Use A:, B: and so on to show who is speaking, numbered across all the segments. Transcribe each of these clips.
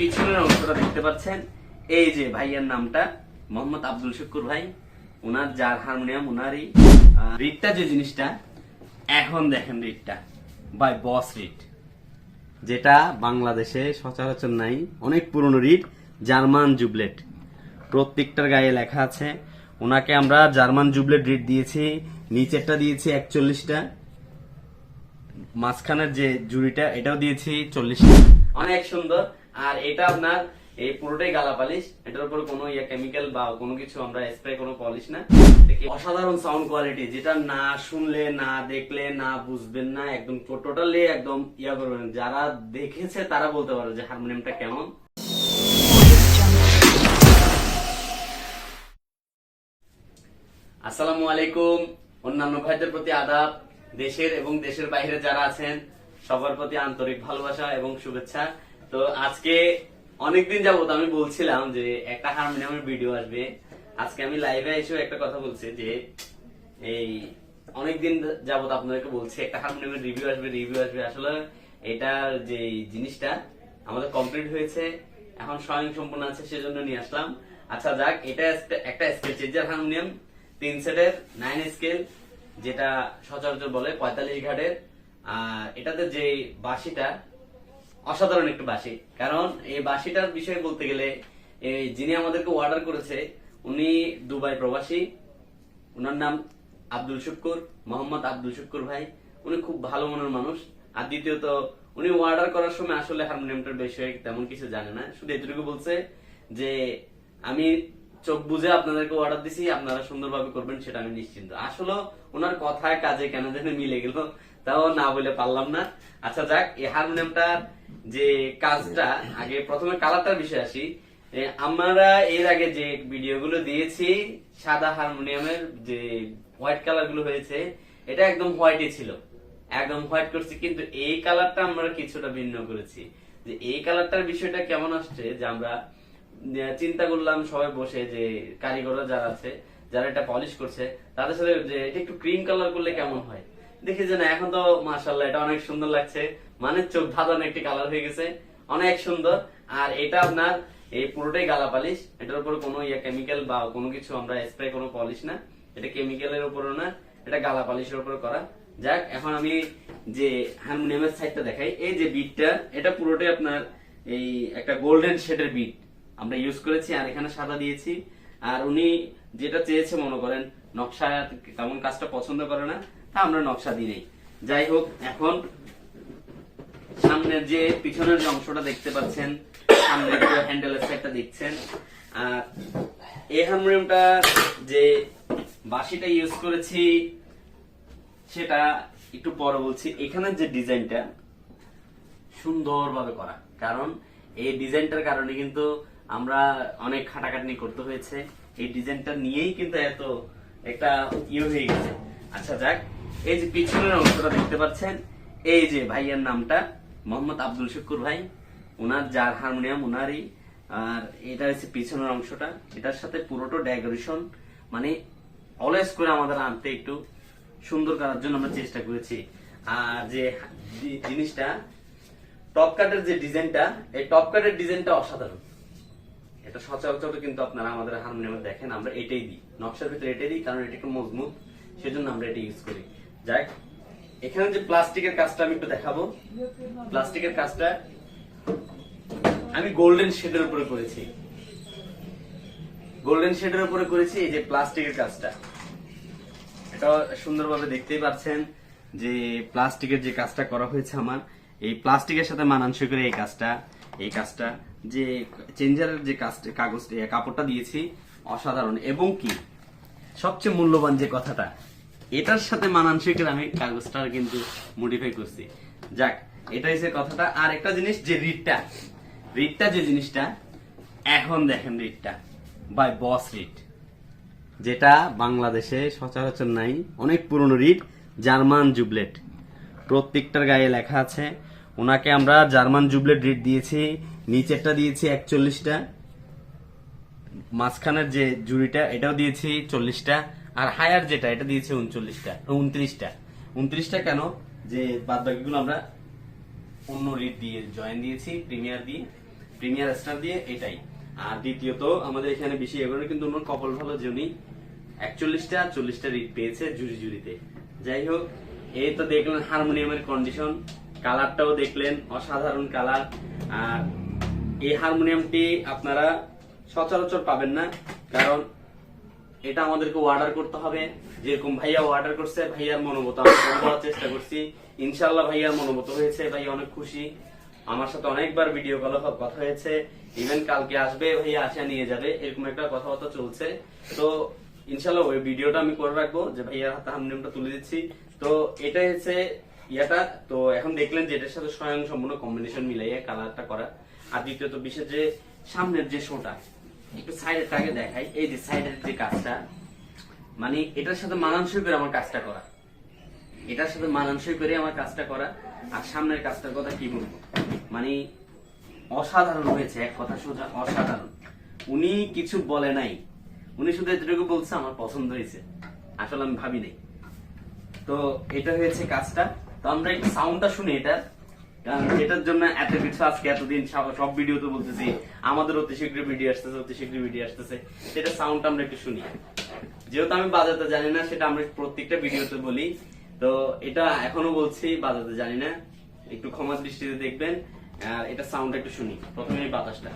A: পিছনের অংশটা দেখতে পাচ্ছেন। এই যে ভাইয়ের নামটা, মোহাম্মদ আব্দুল শুকুর ভাই। ওনার যার হারমোনিয়াম ওনারই রিটটা যে জিনিসটা, এখন দেখেন রিটটা বাই বস রিট। যেটা বাংলাদেশে সচরাচর নাই, অনেক পুরনো রিট, জার্মান জুবলেট। প্রত্যেকটার গায়ে লেখা আছে ওনাকে আমরা জার্মান জুবলেট রিট দিয়েছি, নিচেরটা দিয়েছি একচল্লিশটা, মাঝখানের যে জুড়িটা, এটাও দিয়েছি চল্লিশটা। অনেক সুন্দর। আর এটা আপনার এই পুরোটাই গালা পালিশ এটার উপর কোনো ইয়া কেমিক্যাল বা কোনো কিছু আমরা স্প্রে কোনো পলিশ না। অসাধারণ সাউন্ড কোয়ালিটি যেটা না শুনলে, না দেখলে, না বুঝবেন না, একদম টোটালি একদম ইয়া করবেন। যারা দেখেছে তারা বলতে পারে যে হারমোনিয়ামটা কেমন। আসসালামু আলাইকুম। অন্যান্য ভাইদের প্রতি আদাব, দেশের এবং দেশের বাইরে যারা আছেন, সবার প্রতি আন্তরিক ভালোবাসা এবং শুভেচ্ছা। তো আজকে অনেকদিন যাবত আমি বলছিলাম যে একটা হারমোনিয়ামের ভিডিও আসবে। আজকে আমি লাইভে এসেও একটা কথা বলছি যে, এই অনেকদিন যাবত আপনাদেরকে বলছি, একটা হারমোনিয়ামের রিভিউ আসবে রিভিউ আসবে। আসলে এটার যে জিনিসটা, আমাদের কমপ্লিট হয়েছে, এখন স্বয়ং সম্পূর্ণ আছে, সেজন্য নিয়ে আসলাম। আচ্ছা যাক, এটা একটা- স্কেল চেঞ্জার হারমোনিয়াম তিন সেটের নাইন স্কেল যেটা সচরাচর বলে পঁয়তাল্লিশ ঘাটের। আর এটাতে যে বাঁশিটা অসাধারণ একটা বাসি কারণ এই বাঁশিটার বিষয়ে বলতে গেলে যিনি আমাদেরকে অর্ডার করেছে, উনি দুবাই প্রবাসী। ওনার নাম আব্দুল শুক্কুর, মোহাম্মদ আব্দুল শুক্কুর ভাই। উনি খুব ভালো মনের মানুষ। আর দ্বিতীয়ত, উনি অর্ডার করার সময় আসলে হারমোনিয়ামটার বিষয়ে তেমন কিছু জানে না। শুধু এটুকু বলছে যে, আমি চোখ বুঝে আপনাদেরকে অর্ডার দিছি, আপনারা সুন্দরভাবে করবেন, সেটা আমি নিশ্চিন্ত। আসলে ওনার কথায় কাজে কেন যেন মিলে গেল, তাও না বলে পারলাম না। আচ্ছা যাক, এই হারমোনিয়ামটার যে কাজটা আগে প্রথমে কালারটার বিষয়ে আসি। আমরা এর আগে যে ভিডিওগুলো দিয়েছি সাদা হারমোনিয়ামের যে হোয়াইট কালারগুলো হয়েছে এটা একদম হোয়াইটই ছিল। একদম হোয়াইট করছি কিন্তু এই কালারটা আমরা কিছুটা ভিন্ন করেছি। যে এই কালারটার বিষয়টা কেমন আসছে যে আমরা চিন্তা করলাম সবাই বসে যে কারিগররা যারা আছে যারা এটা পলিশ করছে তাদের সাথে যে এটা একটু ক্রিম কালার করলে কেমন হয়? দেখি যে না, এখন তো মাশাল্লাহ এটা অনেক সুন্দর লাগছে। মানে চোখ ধাঁধানো একটি কালার হয়ে গেছে। অনেক সুন্দর। আর এটা আপনার এই পুরোটাই গালা পালিশ এটার উপর কোনো ইয়া কেমিক্যাল বা কোনো কিছু আমরা স্প্রে কোনো পলিশ না। এটা কেমিক্যালের উপরও না, এটা গালা পালিশের উপর করা। যাক, এখন আমি যে হারমোনিয়ামের সাইডটা দেখাই। এই যে বিটটা এটা পুরোটাই আপনার এই একটা গোল্ডেন শেডের বিট আমরা ইউজ করেছি আর এখানে সাদা দিয়েছি। আর উনি যেটা চেয়েছে, মনে করেন, নকশা তেমন কাজটা পছন্দ করে না। আমরা নকশা দিই নেই। যাই হোক, এখন সামনের যে পিছনের যে অংশটা দেখতে পাচ্ছেন সামনের যে হ্যান্ডেলের সাইডটা দেখছেন আর এই হারমোনিয়ামটা যে বাঁশিটা ইউজ করেছি, সেটা একটু পরে বলছি। এখানের যে ডিজাইনটা সুন্দরভাবে করা, কারণ এই ডিজাইনটার কারণে কিন্তু আমরা অনেক খাটাখাটনি করতে হয়েছে। এই ডিজাইনটা নিয়েই কিন্তু এত একটা ইয়ে হয়ে গেছে। আচ্ছা যাক এই যে পিছনের অংশটা দেখতে পাচ্ছেন, এই যে ভাইয়ের নামটা, মোহাম্মদ আব্দুল শুকুর ভাই। ওনার যার হারমোনিয়াম ওনারই আর এটা হচ্ছে পিছনের অংশটা। এটার সাথে পুরোটা ডেকোরেশন মানে অলওয়েজ করে আমাদের আনতে একটু সুন্দর করার জন্য আমরা চেষ্টা করেছি। আর যে জিনিসটা টপ কাটের যে ডিজাইনটা, এই টপ কাটের ডিজাইনটা অসাধারণ। এটা সচরাচর কিন্তু আপনারা আমাদের হারমোনিয়ামে দেখেন, আমরা এটাই দিই। নকশার ভিতরে এটাই দিই, কারণ এটা একটু মজবুত, সেজন্য আমরা এটা ইউজ করি। যাক এখানে যে প্লাস্টিকের কাজটা আমি একটু দেখাবো। প্লাস্টিকের কাজটা আমি গোল্ডেন শেডের উপরে করেছি। গোল্ডেন শেডের উপরে করেছি এই যে প্লাস্টিকের কাজটা। এটা সুন্দরভাবে দেখতেই পাচ্ছেন যে প্লাস্টিকের যে কাজটা করা হয়েছে আমার, এই প্লাস্টিকের সাথে মানানসই করে এই কাজটা এই কাজটা, যে চেঞ্জারের যে কাজটা, কাগজ কাপড়টা দিয়েছি, অসাধারণ। এবং কি? সবচেয়ে মূল্যবান যে কথাটা এটার সাথে মানানসই করে আমি কাগজটা কিন্তু মডিফাই করছি। যাক, এটা হচ্ছে কথাটা। আর একটা জিনিস, যে রিটটা রিটটা যে জিনিসটা, এখন দেখেন রিটটা বাই বস রিট যেটা বাংলাদেশে সচরাচর নাই, অনেক পুরনো রিট জার্মান জুবলেট। প্রত্যেকটার গায়ে লেখা আছে, ওনাকে আমরা জার্মান জুবলেট রিট দিয়েছি, নিচেরটা দিয়েছি একচল্লিশটা, মাঝখানের যে জুড়িটা, এটাও দিয়েছি চল্লিশটা। আর হায়ার যেটা, এটা দিয়েছে উনচল্লিশটা উনত্রিশটা। উনত্রিশটা কেন? যে বাদ বাকিগুলো আমরা অন্য রিট দিয়ে জয়েন দিয়েছি প্রিমিয়ার দিয়ে প্রিমিয়ার স্টার দিয়ে, এটাই। আর দ্বিতীয়ত, আমাদের এখানে বেশি এগুলো কিন্তু অন্য কপাল ভালো উনি একচল্লিশটা, চল্লিশটা রিট পেয়েছে জুরি জুরিতে। যাই হোক, এই তো দেখলেন হারমোনিয়ামের কন্ডিশন কালারটাও দেখলেন, অসাধারণ কালার আর এই হারমোনিয়ামটি আপনারা সচরাচর পাবেন না, কারণ এটা আমাদেরকে অর্ডার করতে হবে। যেরকম ভাইয়া অর্ডার করছে, ভাইয়ার মনোমত আমরা করার চেষ্টা করছি। ইনশাল্লাহ ভাইয়ার মনোমত হয়েছে, ভাইয়া অনেক খুশি। আমার সাথে অনেকবার ভিডিও কলে কথা হয়েছে। ইভেন কালকে আসবে, ভাইয়া আসা নিয়ে যাবে। এরকম একটা কথাবার্তা চলছে। তো ইনশাল্লাহ ওই ভিডিওটা আমি করে রাখব যে ভাইয়ার হাতে হামনিয়ামটা তুলে দিচ্ছি। তো এটা হচ্ছে ইয়াটা। তো এখন দেখলেন যে এটার সাথে স্বয়ং সম্পূর্ণ কম্বিনেশন মিলাইয়ে কালারটা করা। আর দ্বিতীয়ত বিশেষ যে সামনের যে শোটা একটু সাইডের আগে দেখাই এই যে সাইডের যে কাজটা মানে এটার সাথে মানানসই করে আমার কাজটা করা। এটার সাথে মানানসই করে আমার কাজটা করা। আর সামনের কাজটার কথা কি বলব? মানে অসাধারণ হয়েছে, এক কথা সোজা অসাধারণ। উনি কিছু বলে নাই। উনি শুধু এতটুকু বলছে, আমার পছন্দ হয়েছে। আসলে আমি ভাবি নাই তো এটা হয়েছে কাজটা। তো আমরা একটু সাউন্ডটা শুনি এটা কারণ জন্য এত কিছু আজকে, এতদিন সব- ভিডিওতে বলতেছি, আমাদের অতি শীঘ্রই ভিডিও আসতেছে, অতি শীঘ্রই ভিডিও আসতেছে। সেটা সাউন্ডটা আমরা একটু শুনি। যেহেতু আমি বাজাতে জানি না, সেটা আমরা প্রত্যেকটা ভিডিওতে বলি। তো এটা এখনও বলছি, বাজাতে জানি না। একটু ক্ষমা দৃষ্টিতে দেখবেন। আর এটা সাউন্ড একটু শুনি। প্রথমে বাতাসটা।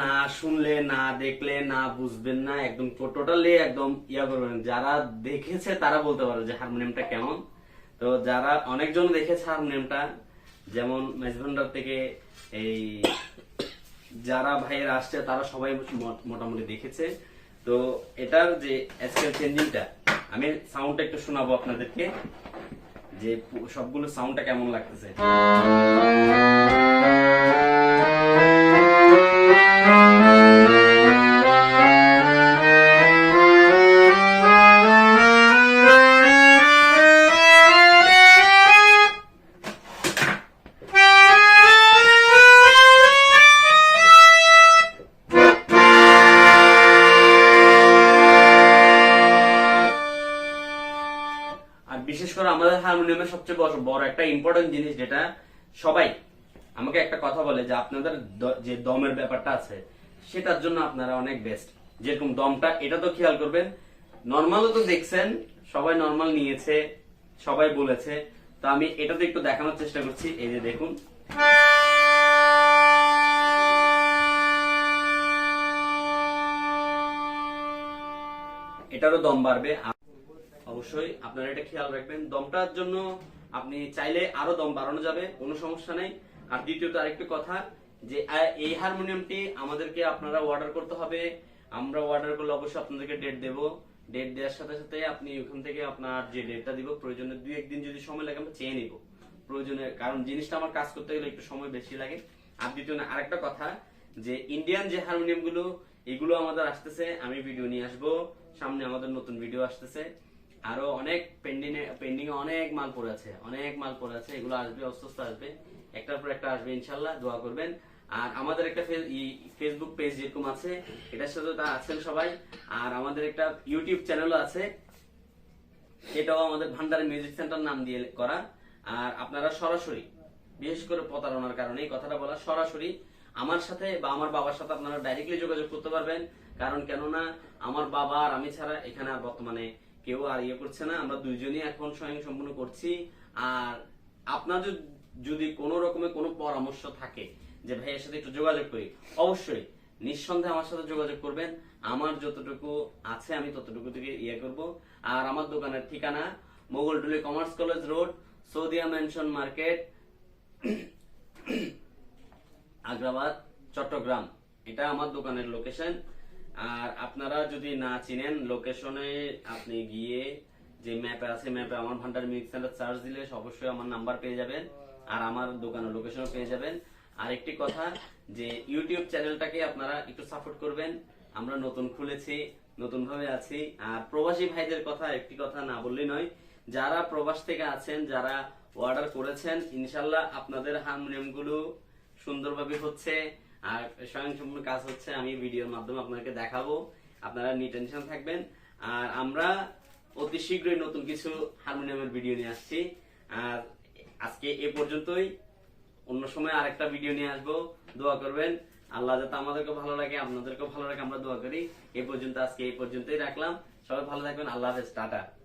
A: না শুনলে, না দেখলে, না বুঝবেন না, একদম টোটালি একদম ইয়া করবেন। যারা দেখেছে তারা বলতে পারবে যে হারমোনিয়ামটা কেমন। তো যারা অনেকজন দেখেছে হারমোনিয়ামটা, যেমন মেজভান্ডার থেকে এই যারা ভাইয়ের আসছে, তারা সবাই মোটামুটি দেখেছে। তো এটার যে স্কেল চেঞ্জিংটা আমি সাউন্ডটা একটু শোনাবো আপনাদেরকে, যে সবগুলো সাউন্ডটা কেমন লাগতেছে। বিশেষ করে আমাদের হারমোনিয়ামের সবচেয়ে বড় একটা ইম্পর্টেন্ট জিনিস যেটা সবাই আমাকে একটা কথা বলে যে আপনাদের যে দমের ব্যাপারটা আছে, সেটার জন্য আপনারা অনেক বেস্ট যেরকম দমটা, এটা তো খেয়াল করবেন নর্মালও তো দেখছেন, সবাই নর্মাল নিয়েছে, সবাই বলেছে। তো আমি এটাতে একটু দেখানোর চেষ্টা করছি, এই যে দেখুন। এটারও দম বাড়বে অবশ্যই আপনারা এটা খেয়াল রাখবেন। দমটার জন্য আপনি চাইলে আরও দম বাড়ানো যাবে, কোনো সমস্যা নেই। আর দ্বিতীয়ত আরেকটা কথা, যে এই হারমোনিয়ামটি আমাদেরকে আপনারা অর্ডার করতে হবে। আমরা অর্ডার করলে অবশ্যই আপনাদেরকে ডেট দেব। ডেট দেওয়ার সাথে সাথে আপনি ওখান থেকে আপনার যে ডেটটা দিব, প্রয়োজনে দুই একদিন যদি সময় লাগে আমরা চেয়ে নিব। প্রয়োজনে, কারণ জিনিসটা আমার কাজ করতে গেলে একটু সময় বেশি লাগে। আর দ্বিতীয় আরেকটা কথা, যে ইন্ডিয়ান যে হারমোনিয়ামগুলো এগুলো আমাদের আসতেছে, আমি ভিডিও নিয়ে আসব। সামনে আমাদের নতুন ভিডিও আসতেছে। আরও অনেক পেন্ডিং পেন্ডিং অনেক মাল পড়ে আছে, অনেক মাল পড়ে আছে, এগুলো আসবে অস্ত আসবে, একটার পর একটা আসবে, ইনশাল্লাহ, দোয়া করবেন। আর আমাদের একটা ফেসবুক পেজ যেরকম আছে, এটার সাথে তা আছেন সবাই। আর আমাদের একটা ইউটিউব চ্যানেলও আছে, এটাও আমাদের ভান্ডার মিউজিক সেন্টার নাম দিয়ে করা। আর আপনারা সরাসরি, বিশেষ করে প্রতারণার কারণে, এই কথাটা বলা সরাসরি আমার সাথে বা আমার বাবার সাথে আপনারা ডাইরেক্টলি যোগাযোগ করতে পারবেন। কারণ কেননা, আমার বাবা আর আমি ছাড়া এখানে বর্তমানে কেউ আর ইয়ে করছে না, আমরা দুইজনই এখন স্বয়ং সম্পূর্ণ করছি। আর আপনাদের যদি কোনো রকমের কোনো পরামর্শ থাকে যে ভাইয়ের সাথে একটু যোগাযোগ করি, অবশ্যই নিঃসন্দেহে আমার সাথে যোগাযোগ করবেন। আমার যতটুকু আছে আমি ততটুকু থেকে ইয়ে করব। আর আমার দোকানের ঠিকানা Mogaltuli commerce college road, Saudia mansion market, Agrabad, Chattogram. এটা আমার দোকানের লোকেশন। আর আপনারা যদি না চিনেন লোকেশনে আপনি গিয়ে যে ম্যাপে আছে ম্যাপে আমার ভান্ডার মিউজিক সেন্টার সার্চ দিলে অবশ্যই আমার নাম্বার পেয়ে যাবেন আর আমার দোকানের লোকেশনও পেয়ে যাবেন। আর একটি কথা, যে ইউটিউব চ্যানেলটাকে আপনারা একটু সাপোর্ট করবেন। আমরা নতুন খুলেছি নতুন ভাবে আছি। আর প্রবাসী ভাইদের কথা, একটি কথা না বললেই নয়, যারা প্রবাস থেকে আছেন, যারা অর্ডার করেছেন, ইনশাল্লাহ আপনাদের হারমোনিয়ামগুলো সুন্দরভাবে হচ্ছে। আর স্বয়ংসম্পূর্ণ কাজ হচ্ছে আমি ভিডিওর মাধ্যমে আপনাকে দেখাবো। আপনারা নি টেনশন থাকবেন। আর আমরা অতি শীঘ্রই নতুন কিছু হারমোনিয়ামের ভিডিও নিয়ে আসছি। আর আজকে এ পর্যন্তই। অন্য সময় আরেকটা ভিডিও নিয়ে আসব। দোয়া করবেন। আল্লাহ যাতে আমাদেরকে ভালো লাগে, আপনাদেরকেও ভালো লাগে, আমরা দোয়া করি। এ পর্যন্ত আজকে এই পর্যন্তই রাখলাম। সবাই ভালো থাকবেন। আল্লাহ হাফেজ। টাটা।